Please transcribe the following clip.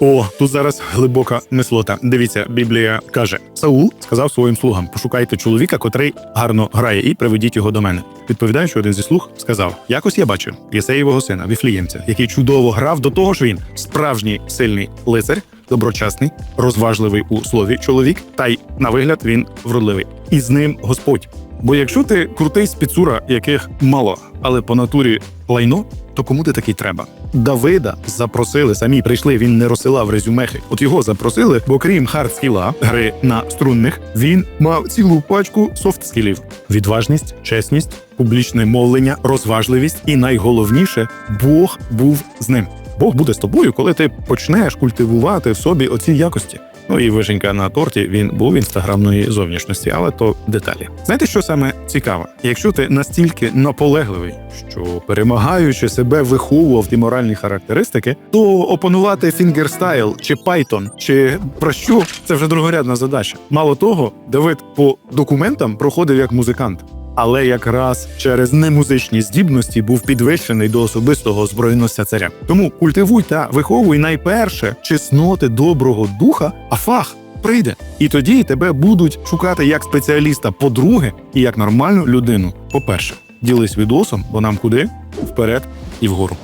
О, тут зараз глибока мислота. Дивіться, Біблія каже: Саул сказав своїм слугам: пошукайте чоловіка, котрий гарно грає, і приведіть його до мене. Відповідаючи, один зі слуг сказав: Якось я бачив Єсеєвого сина, Віфліємця, який чудово грав до того ж він справжній сильний лицар, доброчесний, розважливий у слові чоловік, та й на вигляд він вродливий. І з ним Господь. Бо якщо ти крутий спецура, яких мало, але по натурі лайно, то кому ти такий треба? Давида запросили, самі прийшли. Він не розсилав резюмехи. От його запросили, бо крім хардскіла, гри на струнних, він мав цілу пачку софтскілів: відважність, чесність, публічне мовлення, розважливість, і найголовніше Бог був з ним. Бог буде з тобою, коли ти почнеш культивувати в собі оці якості. Ну і вишенька на торті він був інстаграмної зовнішності, але то деталі. Знаєте, що саме цікаве? Якщо ти настільки наполегливий, що перемагаючи себе виховував ті моральні характеристики, то опанувати фінгерстайл чи Python, чи про що це вже другорядна задача. Мало того, Давид по документам проходив як музикант. Але якраз через немузичні здібності був підвищений до особистого збройностя царя. Тому культивуй та виховуй найперше чесноти доброго духа, а фах прийде. І тоді тебе будуть шукати як спеціаліста, по-друге, і як нормальну людину. По-перше, ділись відосом, бо нам куди вперед і вгору.